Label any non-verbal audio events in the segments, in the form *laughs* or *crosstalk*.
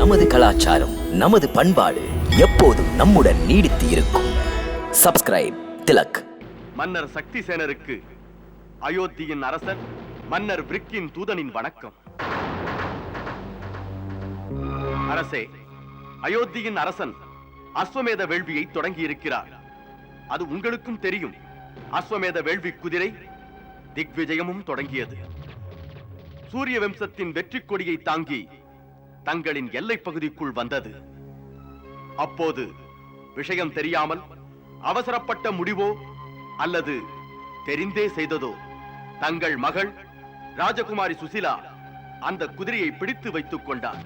நமது கலாச்சாரம் நமது பண்பாடு எப்போதும் நம்முடன் நீடித்து இருக்கும். சப்ஸ்கிரைப் திலக். மன்னர் சக்தி சேனருக்கு அயோத்தியின் அரசன் மன்னர் பிரிக்கின் தூதனின் வணக்கம். அரசே அயோத்தியின் அரசன் அஸ்வமேத வேள்வியை தொடங்கி இருக்கிறார் அது உங்களுக்கும் தெரியும். அஸ்வமேத வேள்வி குதிரை திக்விஜயமும் தொடங்கியது. சூரிய வம்சத்தின் வெற்றி கொடியை தாங்கி தங்களின் எல்லை பகுதிக்குள் வந்தது. அப்போது விஷயம் தெரியாமல் அவசரப்பட்ட முடிவோ அல்லது தெரிந்தே செய்ததோ தங்கள் மகள் ராஜகுமாரி சுசிலா அந்த குதிரையை பிடித்து வைத்துக் கொண்டார்.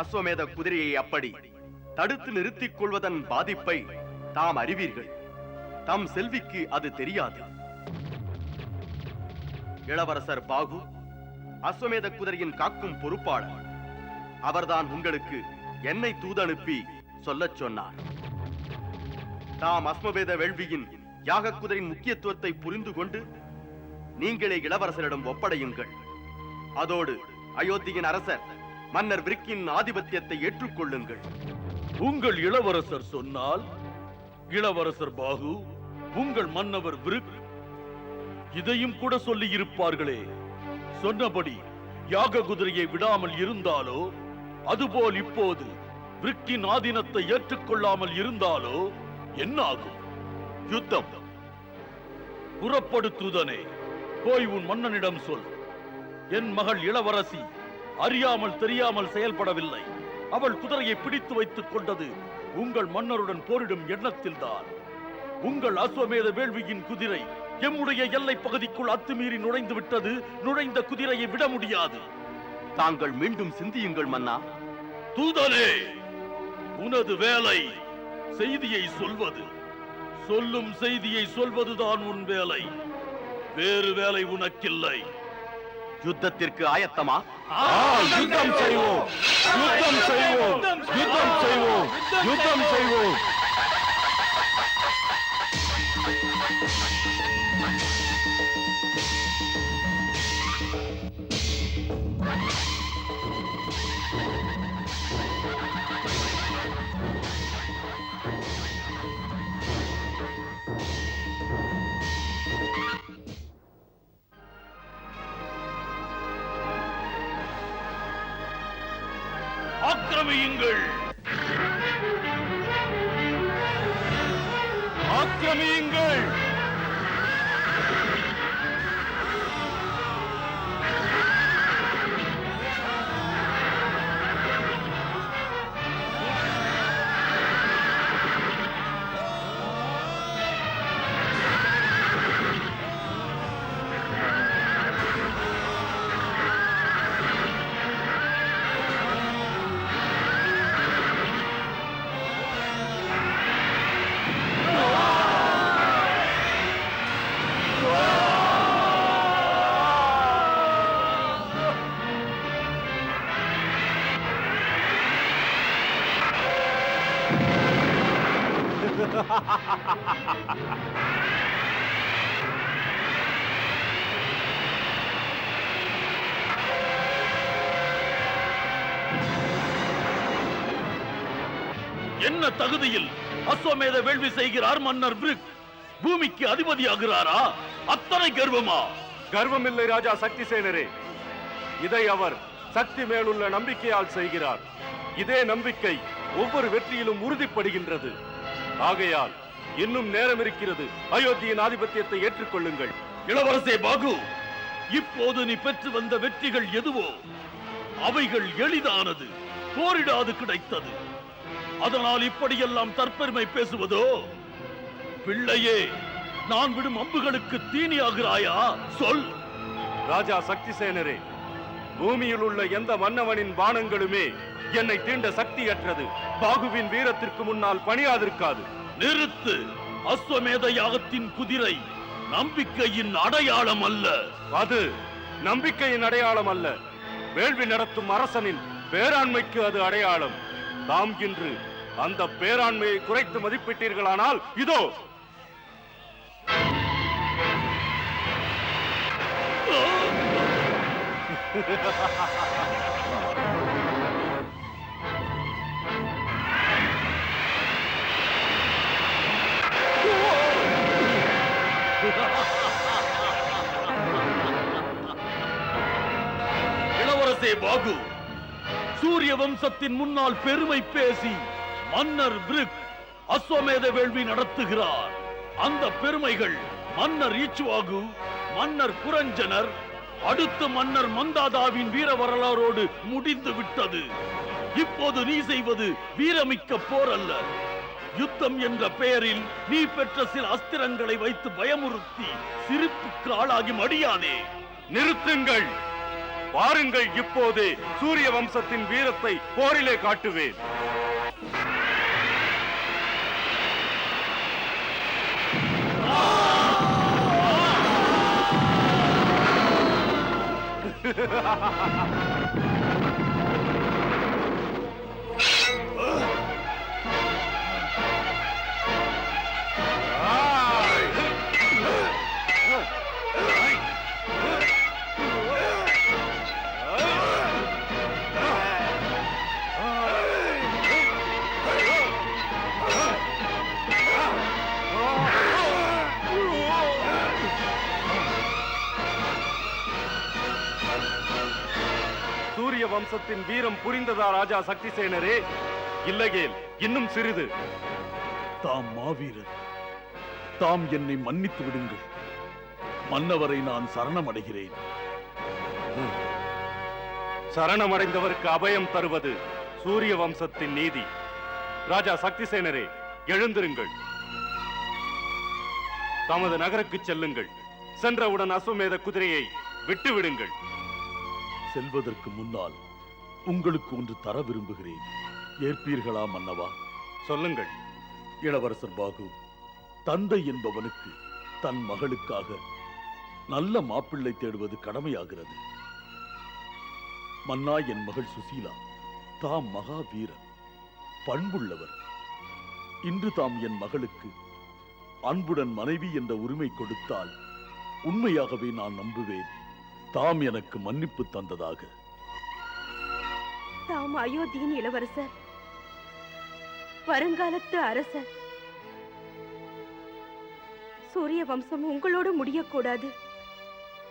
அஸ்வமேத குதிரையை அப்படி தடுத்து நிறுத்திக் கொள்வதன் பாதிப்பை தாம் அறிவீர்கள். தம் செல்விக்கு அது தெரியாது. இளவரசர் பாகு அஸ்வமேத குதிரையின் காக்கும் பொறுப்பாளர். அவர்தான் உங்களுக்கு என்னை தூதனுப்பி சொல்லச் சொன்னார். தாம் அஸ்மவேத வேள்வியின் யாக குதிரையின் முக்கியத்துவத்தை புரிந்து கொண்டு நீங்களே இளவரசரிடம் ஒப்படையுங்கள். அதோடு அயோத்தியின் அரசர் மன்னர் விற்கின் ஆதிபத்தியத்தை ஏற்றுக்கொள்ளுங்கள். உங்கள் இளவரசர் சொன்னால் இளவரசர் பாகு உங்கள் மன்னவர் விருக் இதையும் கூட சொல்லி இருப்பார்களே சொன்னபடி யாக குதிரையை விடாமல் இருந்தாலோ அதுபோல் இப்போது விற்கின் ஆதீனத்தை ஏற்றுக்கொள்ளாமல் இருந்தாலோ என்ன ஆகும் யுத்தம். புறப்படுத்துதனே. போய் உன் மன்னனிடம் சொல். என் மகள் இளவரசி அறியாமல் தெரியாமல் செயல்படவில்லை. அவள் குதிரையை பிடித்து வைத்துக் கொண்டது உங்கள் மன்னருடன் போரிடும் எண்ணத்தில்தான். உங்கள் அஸ்வமேத வேள்வியின் குதிரை எம்முடைய எல்லை பகுதிக்குள் அத்துமீறி நுழைந்து விட்டது நுழைந்த குதிரையை விட முடியாது. தாங்கள் மீண்டும் சிந்தியுங்கள் மன்னா. தூதனே உனது வேலை செய்தியை சொல்வது. சொல்லும் செய்தியை சொல்வதுதான் உன் வேலை. வேறு வேலை உனக்கில்லை. யுத்தத்திற்கு ஆயத்தமா? யுத்தம் செய்வோம். யுத்தம் செய்வோம். யுத்தம் செய்வோம். யுத்தம் செய்வோம். ஆக்கிரமியுங்கள். ஆக்கிரமியுங்கள். என்ன தகுதியில் அஸ்வமேத வேள்வி செய்கிறார் மன்னர் விருக்? பூமிக்கு அதிபதியாகிறாரா? அத்தனை கர்வமா? கர்வமில்லை ராஜா சக்தி சேனரே இதை அவர் சக்தி மேலுள்ள நம்பிக்கையால் செய்கிறார். இதே நம்பிக்கை ஒவ்வொரு வெற்றியிலும் உறுதிப்படுகின்றது. ஆகையால் இன்னும் நேரம் இருக்கிறது. அயோத்தியின் ஆதிபத்தியத்தை ஏற்றுக்கொள்ளுங்கள். இளவரசே பாகு இப்போது நீ பெற்று வந்த வெற்றிகள் எதுவோ அவைகள் எளிதானது போரிடாது கிடைத்தது. அதனால் இப்படியெல்லாம் தற்பெருமை பேசுவதோ? பிள்ளையே நான் விடும் அம்புகளுக்கு தீனியாகிறாயா? சொல். ராஜா சக்தி சேனரே பூமியில் உள்ள எந்த மன்னவனின் பானங்களுமே என்னை தீண்ட சக்தியற்றது. பாகுவின் வீரத்திற்கு முன்னால் பணியாதிருக்காது. நிறுத்து. அஸ்வமேத யாகத்தின் குதிரை நம்பிக்கையின் அடையாளம் அல்ல. அது நம்பிக்கையின் அடையாளம் அல்ல. வேள்வி நடத்தும் அரசனின் பேராண்மைக்கு அது அடையாளம். தாம் இன்று அந்த பேராண்மையை குறைத்து மதிப்பிட்டீர்களானால் இதோ. *laughs* பாகு. சூரிய வம்சத்தின் முன்னால் பெருமை பேசி மன்னர் பிரிக் அஸ்வமேத வேள்வி நடத்துகிறார். அந்த பெருமைகள் மன்னர் ஈச்சுவாகு மன்னர் குரஞ்சனர் அடுத்த மன்னர் மந்தாதாவின் வீர வரலாறோடு முடிந்து விட்டது. இப்போது நீ செய்வது வீரமிக்க போர் அல்ல. யுத்தம் என்ற பெயரில் நீ பெற்ற சில அஸ்திரங்களை வைத்து பயமுறுத்தி சிரிப்புக்கு ஆளாகி மடியானே நிறுத்துங்கள். பாருங்கள் இப்போதே சூரிய வம்சத்தின் வீரத்தை போரிலே காட்டுவேன். *laughs* வம்சத்தின் வீரம் புரிந்ததா ராஜா சக்திசேனரே? இல்லையேல் இன்னும் சிறிது. தாம் மாவீரர். தாம் என்னை மன்னித்து விடுங்கள். மன்னவரை நான் சரணமடைகிறேன். சரணமடைந்தவருக்கு அபயம் தருவது சூரிய வம்சத்தின் நீதி. ராஜா சக்திசேனரே எழுந்திருங்கள். தமது நகருக்கு செல்லுங்கள். சென்றவுடன் அஸ்வமேத குதிரையை விட்டு விடுங்கள் செல்வதற்கு முன்னால் உங்களுக்கு ஒன்று தர விரும்புகிறேன். ஏற்பீர்களா மன்னவா? சொல்லுங்கள். இளவரசர் பாகு தந்தை என்பவனுக்கு தன் மகளுக்காக நல்ல மாப்பிள்ளை தேடுவது கடமையாகிறது. மன்னா என் மகள் சுசீலா தாம் மகா வீரர் பண்புள்ளவர். இன்று தாம் என் மகளுக்கு அன்புடன் மனைவி என்ற உரிமை கொடுத்தால் உண்மையாகவே நான் நம்புவேன். தாம் எனக்கு மன்னிப்பு தந்ததாக. தாம் அயோத்தியின் இளவரசர். வருங்காலத்து அரசர். சூரிய வம்சம் உங்களோடு முடியக்கூடாது.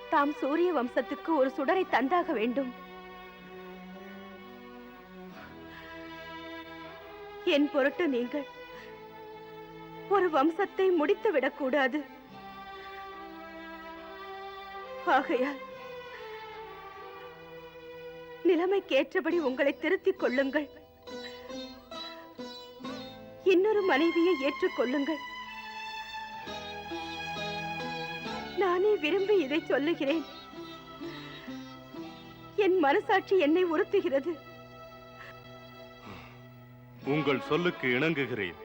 தாம் சூரிய வம்சத்துக்கு ஒரு சுடரை தந்தாக வேண்டும். என் பொருட்டு நீங்கள் ஒரு வம்சத்தை முடித்து விடக்கூடாது ஆகையால் நிலைமைக்கேற்றபடி உங்களை திருத்திக் கொள்ளுங்கள். இன்னொரு மனைவியை ஏற்றுக்கொள்ளுங்கள் நானே விரும்பி இதை சொல்லுகிறேன். என் மனசாட்சி என்னை உறுத்துகிறது. உங்கள் சொல்லுக்கு இணங்குகிறேன்.